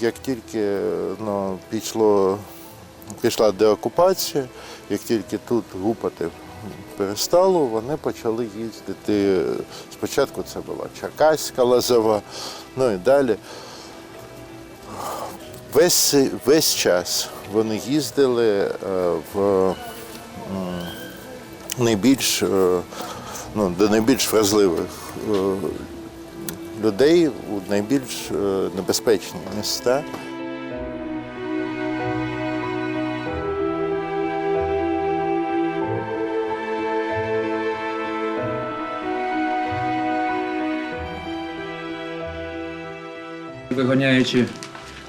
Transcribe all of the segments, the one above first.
як тільки ну, пішло, пішла деокупація, як тільки тут гупати перестало, вони почали їздити. Спочатку це була Черкаська Лозова, ну і далі. Весь, весь час вони їздили е, в найбільш, е, ну, до найбільш вразливих е, людей у найбільш е, небезпечні міста. виганяючи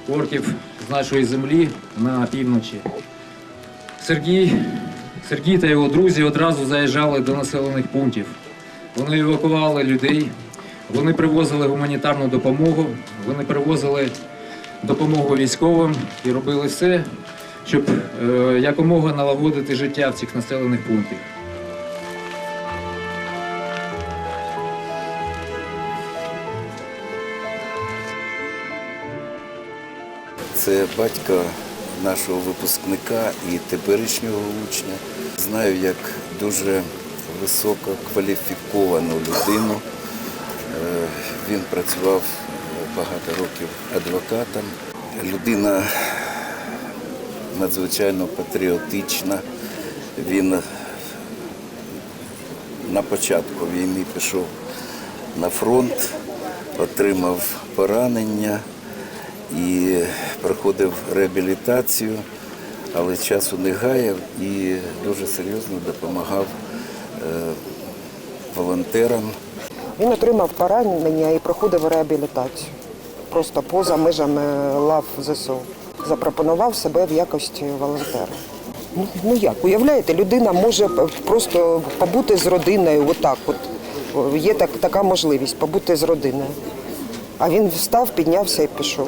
орків з нашої землі на півночі. Сергій, Сергій та його друзі одразу заїжджали до населених пунктів. Вони евакували людей, вони привозили гуманітарну допомогу, вони привозили допомогу військовим і робили все, щоб е, якомога налагодити життя в цих населених пунктах. Це батько нашого випускника і теперішнього учня. Знаю як дуже висококваліфіковану людину. Е, Він працював багато років адвокатом. Людина надзвичайно патріотична. Він на початку війни пішов на фронт, отримав поранення і проходив реабілітацію, але часу не гаяв і дуже серйозно допомагав е, волонтерам. Він отримав поранення і проходив реабілітацію. Просто поза межами лав ЗСУ. Запропонував себе в якості волонтера. Ну, ну як, уявляєте, людина може просто побути з родиною, отак от. Є так, така можливість побути з родиною. А він встав, піднявся і пішов.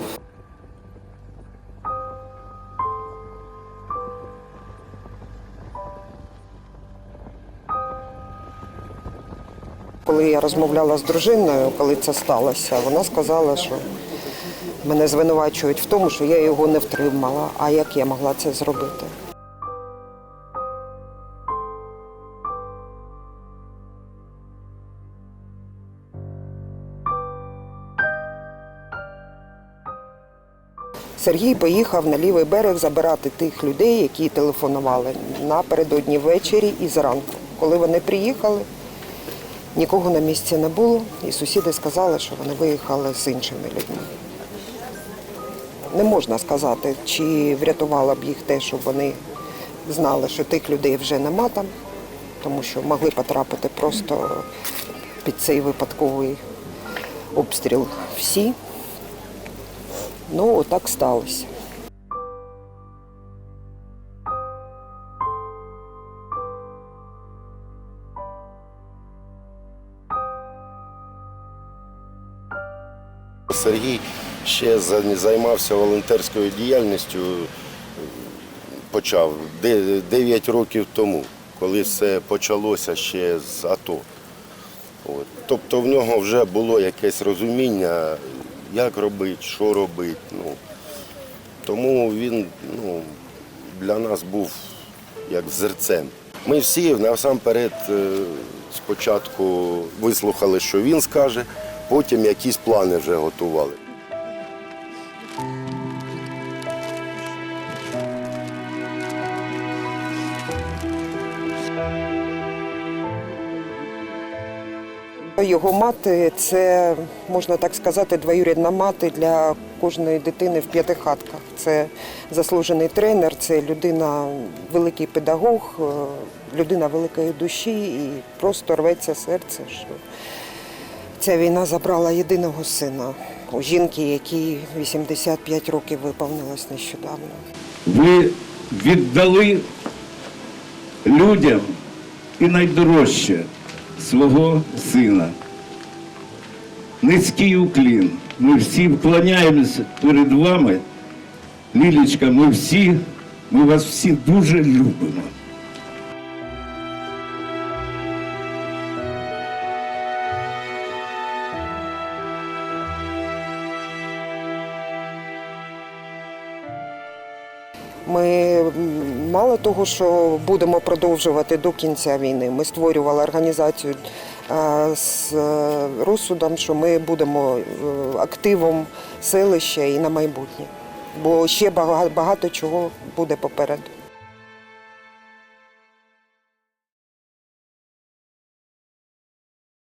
Коли я розмовляла з дружиною, коли це сталося, вона сказала, що мене звинувачують в тому, що я його не втримала. А як я могла це зробити? Сергій поїхав на лівий берег забирати тих людей, які телефонували напередодні ввечері і зранку. Коли вони приїхали, Нікого на місці не було, і сусіди сказали, що вони виїхали з іншими людьми. Не можна сказати, чи врятувало б їх те, щоб вони знали, що тих людей вже нема там, тому що могли потрапити просто під цей випадковий обстріл всі. Ну, отак сталося. Сергій ще займався волонтерською діяльністю, почав 9 років тому, коли все почалося ще з АТО. От. Тобто в нього вже було якесь розуміння, як робити, що робити. Ну, тому він ну, для нас був як зерцем. Ми всі насамперед е, спочатку вислухали, що він скаже, потім якісь плани вже готували. Його мати це, можна так сказати, двоюрідна мати для кожної дитини в п'ятихатках. Це заслужений тренер, це людина, великий педагог, е, людина великої душі і просто рветься серце, що ця війна забрала єдиного сина у жінки, якій 85 років виповнилось нещодавно. Ви віддали людям і найдорожче свого сина. Низький уклін. Ми всі вклоняємося перед вами. Лілічка, ми всі, ми вас всі дуже любимо. Ми мало того, що будемо продовжувати до кінця війни. Ми створювали організацію е, з е, розсудом, що ми будемо е, активом селища і на майбутнє. Бо ще багато, багато чого буде попереду.